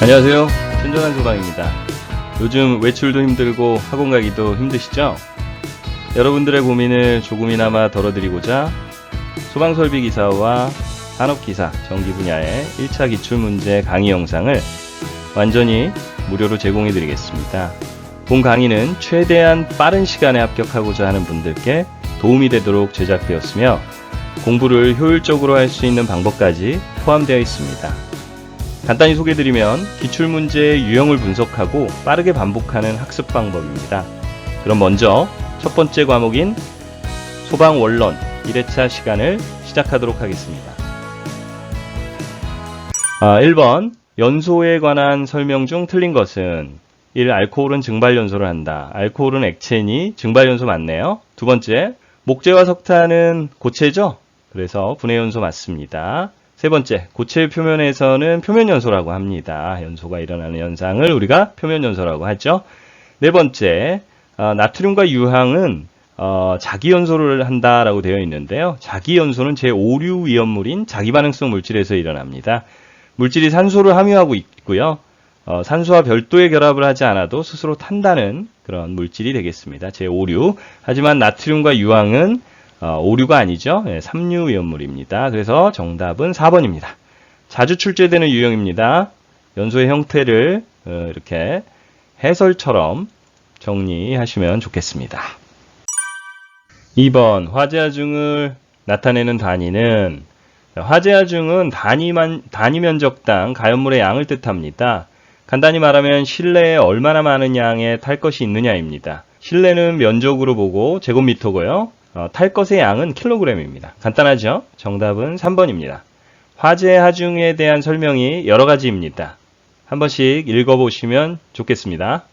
안녕하세요. 신전한 소방입니다. 요즘 외출도 힘들고 학원 가기도 힘드시죠? 여러분들의 고민을 조금이나마 덜어드리고자 소방설비 기사와 산업기사, 전기 분야의 1차 기출문제 강의 영상을 완전히 무료로 제공해 드리겠습니다. 본 강의는 최대한 빠른 시간에 합격하고자 하는 분들께 도움이 되도록 제작되었으며 공부를 효율적으로 할 수 있는 방법까지 포함되어 있습니다. 간단히 소개드리면 기출문제의 유형을 분석하고 빠르게 반복하는 학습 방법입니다. 그럼 먼저 첫 번째 과목인 소방원론 1회차 시간을 시작하도록 하겠습니다. 아, 1번 연소에 관한 설명 중 틀린 것은 1. 알코올은 증발연소를 한다. 알코올은 액체니 증발연소 맞네요. 두 번째 목재와 석탄은 고체죠? 그래서 분해연소 맞습니다. 세 번째, 고체 표면에서는 표면 연소라고 합니다. 연소가 일어나는 현상을 우리가 표면 연소라고 하죠. 네 번째, 어, 나트륨과 유황은 어, 자기 연소를 한다라고 되어 있는데요. 자기 연소는 제5류 위험물인 자기 반응성 물질에서 일어납니다. 물질이 산소를 함유하고 있고요. 어, 산소와 별도의 결합을 하지 않아도 스스로 탄다는 그런 물질이 되겠습니다. 제5류. 하지만 나트륨과 유황은 어, 5류가 아니죠. 예, 3류 위험물입니다. 그래서 정답은 4번입니다. 자주 출제되는 유형입니다. 연소의 형태를 어, 이렇게 해설처럼 정리하시면 좋겠습니다. 2번 화재하중을 나타내는 단위는 화재하중은 단위만, 단위 면적당 가연물의 양을 뜻합니다. 간단히 말하면 실내에 얼마나 많은 양의 탈 것이 있느냐입니다. 실내는 면적으로 보고 제곱미터고요. 어, 탈 것의 양은 킬로그램입니다. 간단하죠? 정답은 3번입니다. 화재 하중에 대한 설명이 여러 가지입니다. 한 번씩 읽어보시면 좋겠습니다.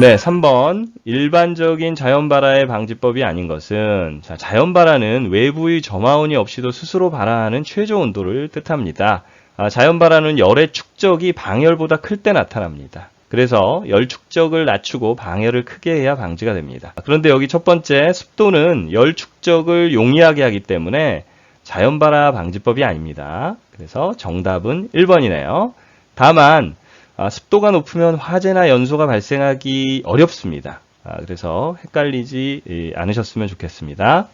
네, 3번. 일반적인 자연발화의 방지법이 아닌 것은, 자, 자연발화는 외부의 점화원이 없이도 스스로 발화하는 최저 온도를 뜻합니다. 아, 자연발화는 열의 축적이 방열보다 클 때 나타납니다. 그래서 열 축적을 낮추고 방열을 크게 해야 방지가 됩니다. 그런데 여기 첫 번째 습도는 열 축적을 용이하게 하기 때문에 자연발화 방지법이 아닙니다. 그래서 정답은 1번이네요. 다만 아, 습도가 높으면 화재나 연소가 발생하기 어렵습니다. 아, 그래서 헷갈리지 예, 않으셨으면 좋겠습니다.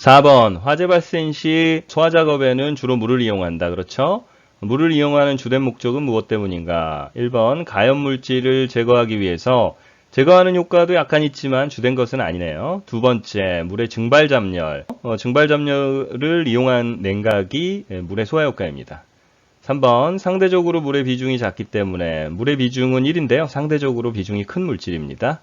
4번 화재 발생 시 소화 작업에는 주로 물을 이용한다. 그렇죠? 물을 이용하는 주된 목적은 무엇 때문인가? 1번 가연 물질을 제거하기 위해서 제거하는 효과도 약간 있지만 주된 것은 아니네요. 두 번째, 물의 증발 잠열. 어, 증발 잠열을 이용한 냉각이 예, 물의 소화 효과입니다. 3번, 상대적으로 물의 비중이 작기 때문에 물의 비중은 1인데요. 상대적으로 비중이 큰 물질입니다.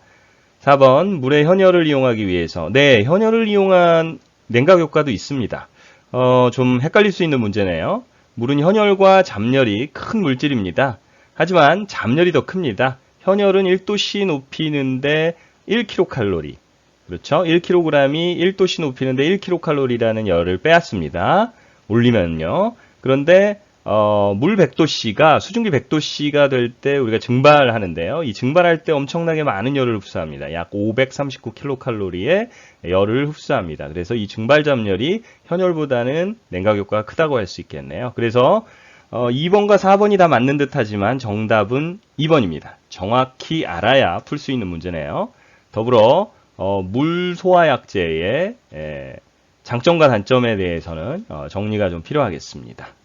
4번, 물의 현열을 이용하기 위해서. 네, 현열을 이용한 냉각 효과도 있습니다. 어, 좀 헷갈릴 수 있는 문제네요. 물은 현열과 잠열이 큰 물질입니다. 하지만 잠열이 더 큽니다. 현열은 1도씨 높이는데 1kcal. 그렇죠? 1kg이 1도씨 높이는데 1kcal라는 열을 빼앗습니다. 올리면요. 그런데 어, 물 100도씨가 수증기 100도씨가 될 때 우리가 증발하는데요. 이 증발할 때 엄청나게 많은 열을 흡수합니다. 약 539kcal의 열을 흡수합니다. 그래서 이 증발 잠열이 현열보다는 냉각 효과가 크다고 할 수 있겠네요. 그래서 어, 2번과 4번이 다 맞는 듯 하지만 정답은 2번입니다. 정확히 알아야 풀 수 있는 문제네요. 더불어 어, 물 소화약제의 에, 장점과 단점에 대해서는 어, 정리가 좀 필요하겠습니다.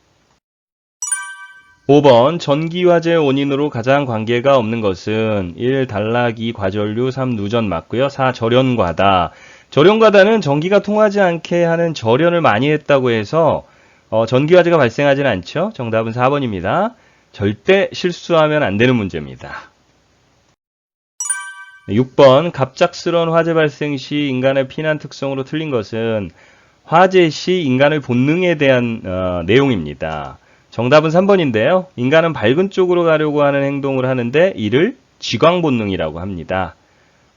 5번 전기화재 원인으로 가장 관계가 없는 것은 1. 단락 2. 과전류 3. 누전 맞고요. 4. 절연과다. 절연과다는 전기가 통하지 않게 하는 절연을 많이 했다고 해서 어, 전기화재가 발생하지는 않죠. 정답은 4번입니다. 절대 실수하면 안 되는 문제입니다. 6번 갑작스러운 화재 발생 시 인간의 피난 특성으로 틀린 것은 화재 시 인간의 본능에 대한 어, 내용입니다. 정답은 3번인데요. 인간은 밝은 쪽으로 가려고 하는 행동을 하는데 이를 지광 본능이라고 합니다.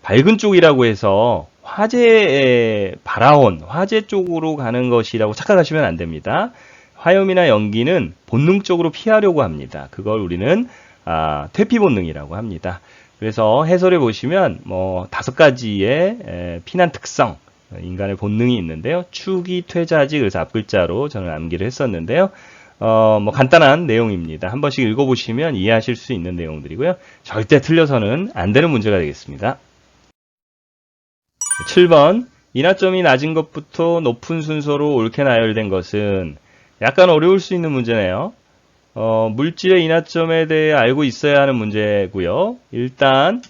밝은 쪽이라고 해서 화재에 발화원, 화재 쪽으로 가는 것이라고 착각하시면 안 됩니다. 화염이나 연기는 본능적으로 피하려고 합니다. 그걸 우리는 아, 퇴피 본능이라고 합니다. 그래서 해설해 보시면 뭐 다섯 가지의 에, 피난 특성, 인간의 본능이 있는데요. 추기, 퇴자지, 그래서 앞글자로 저는 암기를 했었는데요. 어, 뭐 간단한 내용입니다. 한 번씩 읽어보시면 이해하실 수 있는 내용들이고요. 절대 틀려서는 안 되는 문제가 되겠습니다. 7번 인하점이 낮은 것부터 높은 순서로 옳게 나열된 것은 약간 어려울 수 있는 문제네요. 어, 물질의 인하점에 대해 알고 있어야 하는 문제고요. 일단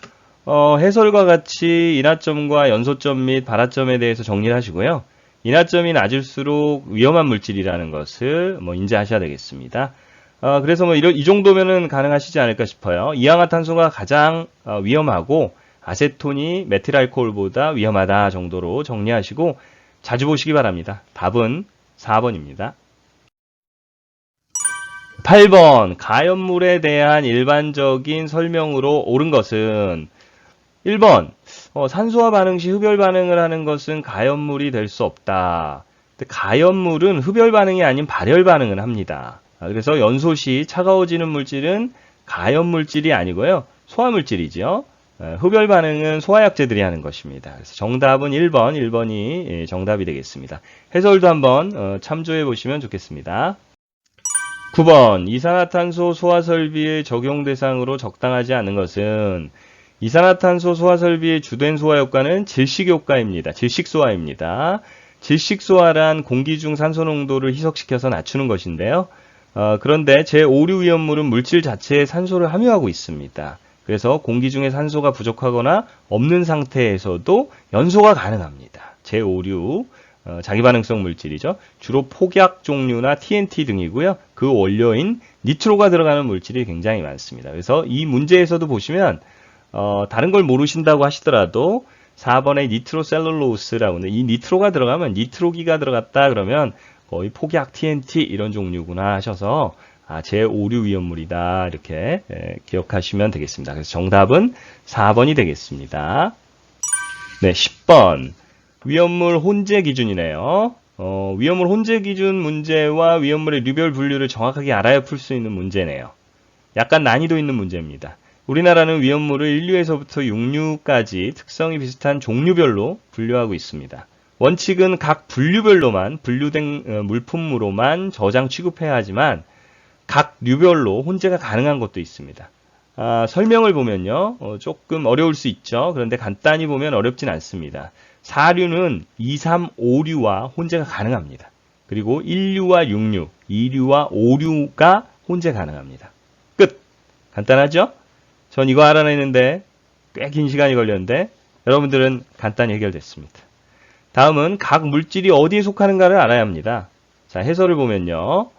어, 해설과 같이 인하점과 연소점 및 발화점에 대해서 정리를 하시고요. 인하점이 낮을수록 위험한 물질이라는 것을 뭐 인지하셔야 되겠습니다. 어, 그래서 뭐 이런, 이 정도면은 가능하시지 않을까 싶어요. 이항화탄소가 가장 어, 위험하고 아세톤이 메틸알코올보다 위험하다 정도로 정리하시고 자주 보시기 바랍니다. 답은 4번입니다. 8번 가연물에 대한 일반적인 설명으로 옳은 것은 1번 어, 산소와 반응 시 흡열 반응을 하는 것은 가연물이 될 수 없다. 근데 가연물은 흡열 반응이 아닌 발열 반응을 합니다. 아, 그래서 연소 시 차가워지는 물질은 가연 물질이 아니고요. 소화 물질이죠. 어, 흡열 반응은 소화약제들이 하는 것입니다. 그래서 정답은 1번, 1번이 예, 정답이 되겠습니다. 해설도 한번 어, 참조해 보시면 좋겠습니다. 9번 이산화탄소 소화 설비의 적용 대상으로 적당하지 않은 것은 이산화탄소 소화 설비의 주된 소화 효과는 질식 효과입니다. 질식 소화입니다. 질식 소화란 공기 중 산소 농도를 희석시켜서 낮추는 것인데요. 어, 그런데 제5류 위험물은 물질 자체에 산소를 함유하고 있습니다. 그래서 공기 중에 산소가 부족하거나 없는 상태에서도 연소가 가능합니다. 제5류 어, 자기반응성 물질이죠. 주로 폭약 종류나 TNT 등이고요. 그 원료인 니트로가 들어가는 물질이 굉장히 많습니다. 그래서 이 문제에서도 보시면 어, 다른 걸 모르신다고 하시더라도 4번에 니트로셀룰로스라고 이 니트로가 들어가면 니트로기가 들어갔다 그러면 거의 폭약 TNT 이런 종류구나 하셔서 아, 제5류 위험물이다 이렇게 예, 기억하시면 되겠습니다. 그래서 정답은 4번이 되겠습니다. 네, 10번 위험물 혼재 기준이네요. 어, 위험물 혼재 기준 문제와 위험물의 류별 분류를 정확하게 알아야 풀 수 있는 문제네요. 약간 난이도 있는 문제입니다. 우리나라는 위험물을 1류에서부터 6류까지 특성이 비슷한 종류별로 분류하고 있습니다. 원칙은 각 분류별로만 분류된 어, 물품으로만 저장 취급해야 하지만 각 류별로 혼재가 가능한 것도 있습니다. 아, 설명을 보면요. 어, 조금 어려울 수 있죠. 그런데 간단히 보면 어렵진 않습니다. 4류는 2, 3, 5류와 혼재가 가능합니다. 그리고 1류와 6류, 2류와 5류가 혼재 가능합니다. 끝! 간단하죠? 전 이거 알아내는데 꽤 긴 시간이 걸렸는데 여러분들은 간단히 해결됐습니다. 다음은 각 물질이 어디에 속하는가를 알아야 합니다. 자, 해설을 보면요.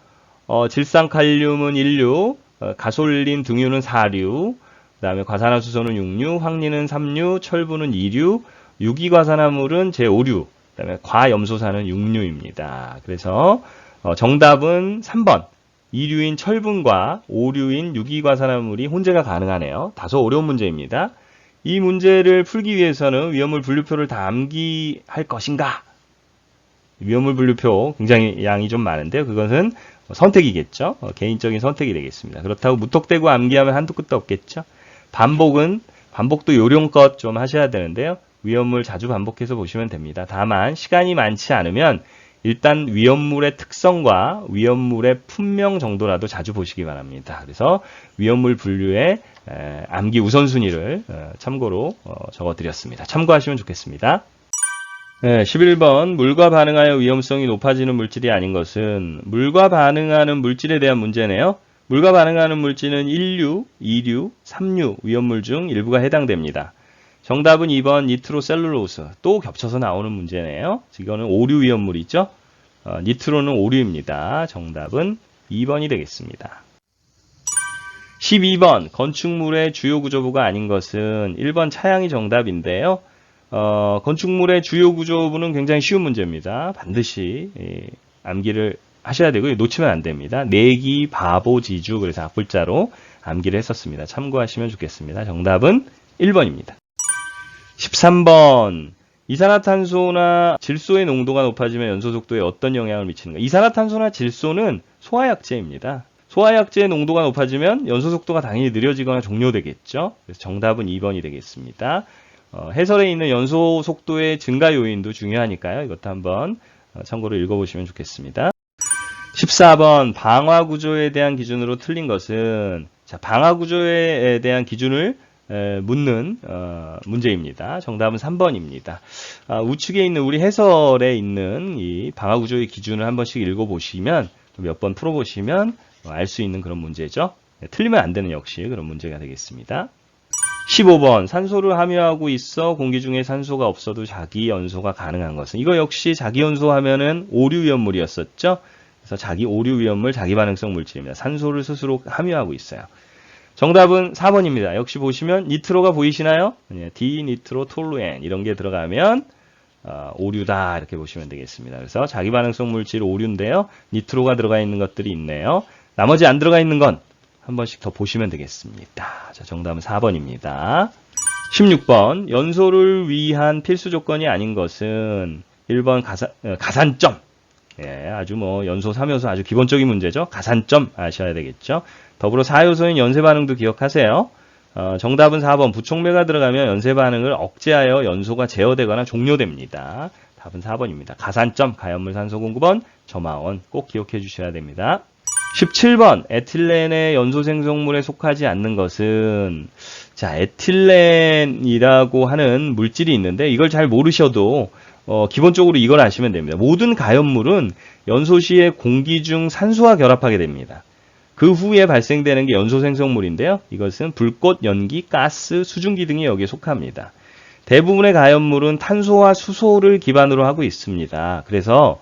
어, 질산칼륨은 1류, 어, 가솔린 등유는 4류, 그 다음에 과산화수소는 6류, 황리는 3류, 철분은 2류, 유기과산화물은 제5류, 그 다음에 과염소산은 6류입니다. 그래서 어, 정답은 3번. 2류인 철분과 5류인 유기과산화물이 혼재가 가능하네요. 다소 어려운 문제입니다. 이 문제를 풀기 위해서는 위험물 분류표를 다 암기할 것인가? 위험물 분류표 굉장히 양이 좀 많은데요. 그것은 선택이겠죠. 어, 개인적인 선택이 되겠습니다. 그렇다고 무턱대고 암기하면 한두 끝도 없겠죠. 반복은 반복도 요령껏 좀 하셔야 되는데요. 위험물 자주 반복해서 보시면 됩니다. 다만 시간이 많지 않으면 일단 위험물의 특성과 위험물의 품명 정도라도 자주 보시기 바랍니다. 그래서 위험물 분류의 에, 암기 우선순위를 어, 참고로 어, 적어드렸습니다. 참고하시면 좋겠습니다. 네, 11번 물과 반응하여 위험성이 높아지는 물질이 아닌 것은 물과 반응하는 물질에 대한 문제네요. 물과 반응하는 물질은 1류, 2류, 3류 위험물 중 일부가 해당됩니다. 정답은 2번 니트로셀룰로스. 또 겹쳐서 나오는 문제네요. 이거는 오류 위험물이죠. 어, 니트로는 오류입니다. 정답은 2번이 되겠습니다. 12번 건축물의 주요 구조부가 아닌 것은 1번 차양이 정답인데요. 어, 건축물의 주요 구조부는 굉장히 쉬운 문제입니다. 반드시 예, 암기를 하셔야 되고요. 놓치면 안 됩니다. 내기, 바보, 지주 그래서 앞글자로 암기를 했었습니다. 참고하시면 좋겠습니다. 정답은 1번입니다. 13번 이산화탄소나 질소의 농도가 높아지면 연소 속도에 어떤 영향을 미치는가? 이산화탄소나 질소는 소화약제입니다. 소화약제의 농도가 높아지면 연소 속도가 당연히 느려지거나 종료되겠죠. 그래서 정답은 2번이 되겠습니다. 어, 해설에 있는 연소 속도의 증가 요인도 중요하니까요. 이것도 한번 어, 참고로 읽어보시면 좋겠습니다. 14번 방화 구조에 대한 기준으로 틀린 것은 자, 방화 구조에 대한 기준을 에, 묻는 어, 문제입니다. 정답은 3번입니다. 아, 우측에 있는 우리 해설에 있는 이 방화 구조의 기준을 한 번씩 읽어보시면 몇 번 풀어보시면 알 수 있는 그런 문제죠. 네, 틀리면 안 되는 역시 그런 문제가 되겠습니다. 15번 산소를 함유하고 있어 공기 중에 산소가 없어도 자기 연소가 가능한 것은 이거 역시 자기 연소하면은 오류 위험물이었었죠. 그래서 자기 오류 위험물 자기 반응성 물질입니다. 산소를 스스로 함유하고 있어요. 정답은 4번입니다. 역시 보시면 니트로가 보이시나요? 네, 디니트로 톨루엔 이런 게 들어가면 어, 오류다 이렇게 보시면 되겠습니다. 그래서 자기 반응성 물질 오류인데요. 니트로가 들어가 있는 것들이 있네요. 나머지 안 들어가 있는 건 한 번씩 더 보시면 되겠습니다. 자, 정답은 4번입니다. 16번 연소를 위한 필수 조건이 아닌 것은 1번 가산, 어, 가산점 예, 아주 뭐 연소 3요소 아주 기본적인 문제죠. 가산점 아셔야 되겠죠. 더불어 4요소인 연쇄 반응도 기억하세요. 어, 정답은 4번 부촉매가 들어가면 연쇄 반응을 억제하여 연소가 제어되거나 종료됩니다. 답은 4번입니다. 가산점 가연물 산소 공급원 점화원 꼭 기억해 주셔야 됩니다. 17번 에틸렌의 연소 생성물에 속하지 않는 것은 자 에틸렌이라고 하는 물질이 있는데 이걸 잘 모르셔도 어, 기본적으로 이걸 아시면 됩니다. 모든 가연물은 연소 시에 공기 중 산소와 결합하게 됩니다. 그 후에 발생되는 게 연소 생성물인데요. 이것은 불꽃, 연기, 가스, 수증기 등이 여기에 속합니다. 대부분의 가연물은 탄소와 수소를 기반으로 하고 있습니다. 그래서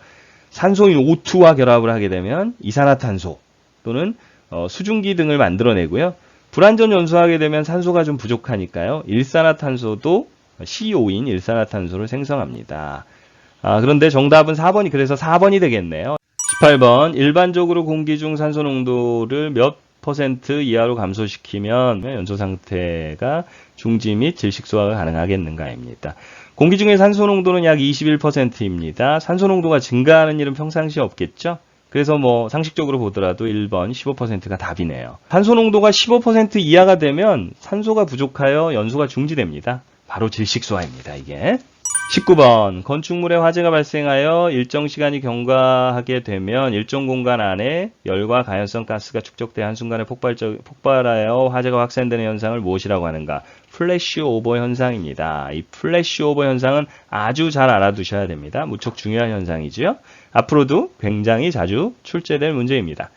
산소인 O2와 결합을 하게 되면 이산화탄소 또는 어, 수증기 등을 만들어내고요. 불완전 연소하게 되면 산소가 좀 부족하니까요. 일산화탄소도 CO2인 일산화탄소를 생성합니다. 아, 그런데 정답은 4번이 그래서 4번이 되겠네요. 18번 일반적으로 공기 중 산소 농도를 몇 퍼센트 이하로 감소시키면 연소 상태가 중지 및 질식 소화가 가능하겠는가입니다. 공기 중의 산소 농도는 약 21%입니다. 산소 농도가 증가하는 일은 평상시에 없겠죠? 그래서 뭐 상식적으로 보더라도 1번 15%가 답이네요. 산소 농도가 15% 이하가 되면 산소가 부족하여 연소가 중지됩니다. 바로 질식소화입니다, 이게. 19번 건축물에 화재가 발생하여 일정 시간이 경과하게 되면 일정 공간 안에 열과 가연성 가스가 축적돼 한순간에 폭발적, 폭발하여 화재가 확산되는 현상을 무엇이라고 하는가? 플래시 오버 현상입니다. 이 플래시 오버 현상은 아주 잘 알아두셔야 됩니다. 무척 중요한 현상이지요. 앞으로도 굉장히 자주 출제될 문제입니다.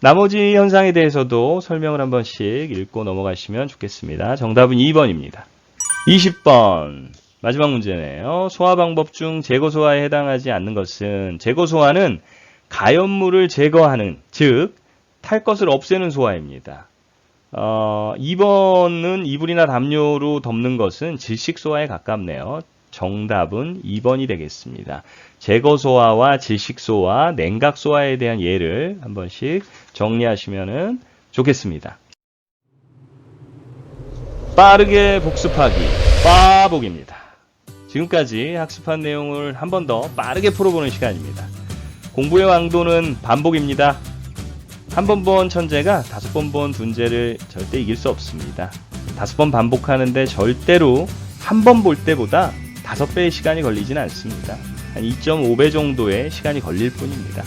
나머지 현상에 대해서도 설명을 한 번씩 읽고 넘어가시면 좋겠습니다. 정답은 2번입니다. 20번 마지막 문제네요. 소화 방법 중 제거 소화에 해당하지 않는 것은 제거 소화는 가연물을 제거하는 즉 탈 것을 없애는 소화입니다. 어, 2번은 이불이나 담요로 덮는 것은 질식 소화에 가깝네요. 정답은 2번이 되겠습니다. 제거 소화와 질식 소화, 냉각 소화에 대한 예를 한 번씩 정리하시면 좋겠습니다. 빠르게 복습하기 빠복입니다. 지금까지 학습한 내용을 한 번 더 빠르게 풀어보는 시간입니다. 공부의 왕도는 반복입니다. 한 번 본 천재가 다섯 번 본 둔재를 절대 이길 수 없습니다. 다섯 번 반복하는데 절대로 한 번 볼 때보다 다섯 배의 시간이 걸리진 않습니다. 한 2.5배 정도의 시간이 걸릴 뿐입니다.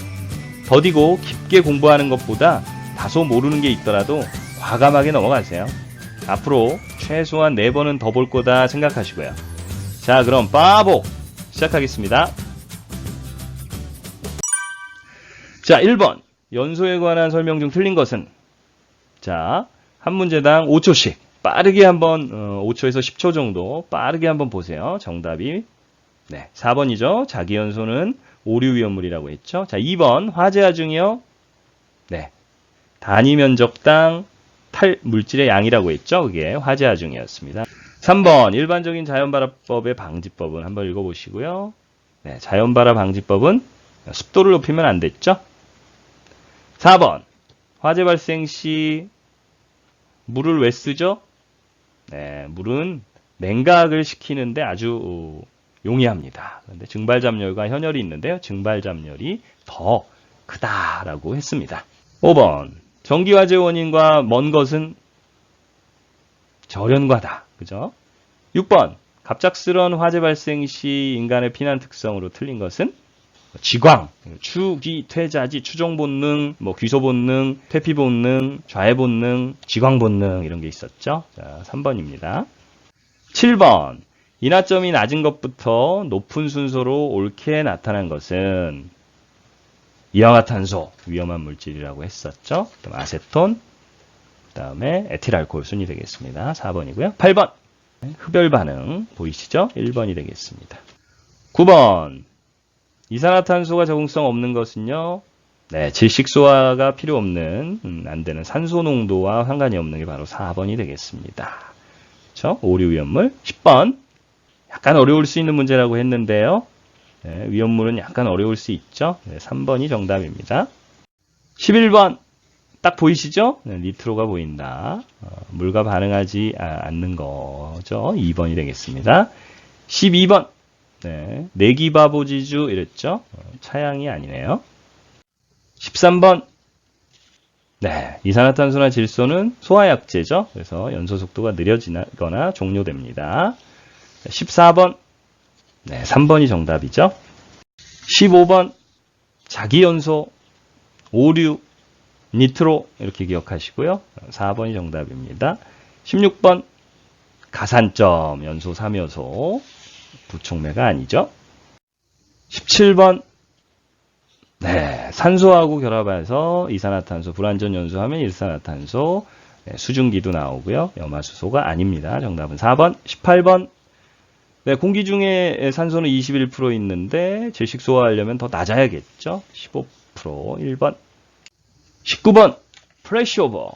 더디고 깊게 공부하는 것보다 다소 모르는 게 있더라도 과감하게 넘어가세요. 앞으로 최소한 4번은 더 볼 거다 생각하시고요. 자, 그럼 빠복 시작하겠습니다. 자, 1번. 연소에 관한 설명 중 틀린 것은 자, 한 문제당 5초씩 빠르게 한번 어, 5초에서 10초 정도 빠르게 한번 보세요. 정답이 네, 4번이죠. 자기 연소는 오류 위험물이라고 했죠. 자, 2번 화재화 중이요. 네. 단위 면적당 탈 물질의 양이라고 했죠. 그게 화재화 중이었습니다. 3번 일반적인 자연발화법의 방지법은 한번 읽어보시고요. 네, 자연발화 방지법은 습도를 높이면 안 됐죠. 4번 화재 발생 시 물을 왜 쓰죠? 네, 물은 냉각을 시키는데 아주 용이합니다. 그런데 증발잡열과 현열이 있는데요. 증발잡열이 더 크다라고 했습니다. 5번 전기화재 원인과 먼 것은 절연과다. 그죠? 6번 갑작스런 화재 발생 시 인간의 피난 특성으로 틀린 것은 지광, 추기, 퇴자지, 추종 본능, 뭐 귀소 본능, 퇴피 본능, 좌해 본능, 지광 본능 이런 게 있었죠. 자, 3번입니다. 7번. 인하점이 낮은 것부터 높은 순서로 옳게 나타난 것은 이氧화탄소 위험한 물질이라고 했었죠. 그럼 아세톤, 그 다음에 에틸알코올 순이 되겠습니다. 4번이고요. 8번. 흡열 반응 보이시죠? 1번이 되겠습니다. 9번. 이산화탄소가 적응성 없는 것은요. 네, 질식 소화가 필요 없는 음, 안 되는 산소 농도와 상관이 없는 게 바로 4번이 되겠습니다. 그렇죠? 오류 위험물. 10번. 약간 어려울 수 있는 문제라고 했는데요. 네, 위험물은 약간 어려울 수 있죠. 네, 3번이 정답입니다. 11번. 딱 보이시죠? 네, 니트로가 보인다. 어, 물과 반응하지 아- 않는 거죠. 2번이 되겠습니다. 12번. 네, 내기바보지주 이랬죠? 어, 차양이 아니네요. 13번. 네, 이산화탄소나 질소는 소화약제죠. 그래서 연소 속도가 느려지거나 종료됩니다. 14번. 네, 3번이 정답이죠. 15번. 자기연소, 오류, 니트로 이렇게 기억하시고요. 4번이 정답입니다. 16번. 가산점, 연소 3요소, 부촉매가 아니죠. 17번. 네, 산소하고 결합해서 이산화탄소, 불완전 연소하면 일산화탄소, 네, 수증기도 나오고요. 염화수소가 아닙니다. 정답은 4번. 18번. 네, 공기 중에 산소는 21% 있는데 질식 소화하려면 더 낮아야겠죠. 15% 1번. 19번 프레시오버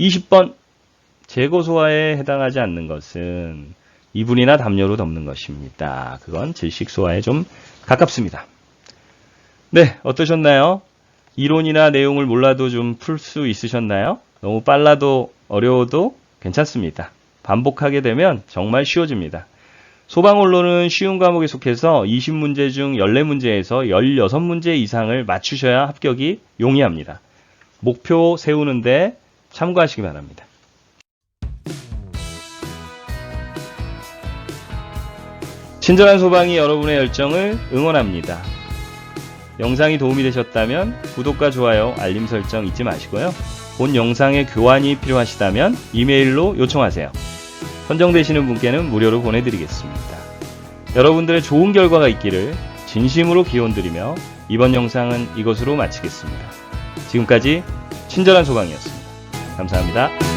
20번 재고 소화에 해당하지 않는 것은 이분이나 담요로 덮는 것입니다. 그건 질식 소화에 좀 가깝습니다. 네, 어떠셨나요? 이론이나 내용을 몰라도 좀 풀 수 있으셨나요? 너무 빨라도 어려워도 괜찮습니다. 반복하게 되면 정말 쉬워집니다. 소방언론은 쉬운 과목에 속해서 20문제 중 14문제에서 16문제 이상을 맞추셔야 합격이 용이합니다. 목표 세우는데 참고하시기 바랍니다. 친절한 소방이 여러분의 열정을 응원합니다. 영상이 도움이 되셨다면 구독과 좋아요, 알림 설정 잊지 마시고요. 본 영상의 교환이 필요하시다면 이메일로 요청하세요. 선정되시는 분께는 무료로 보내드리겠습니다. 여러분들의 좋은 결과가 있기를 진심으로 기원드리며 이번 영상은 이것으로 마치겠습니다. 지금까지 친절한 소방이었습니다. 감사합니다.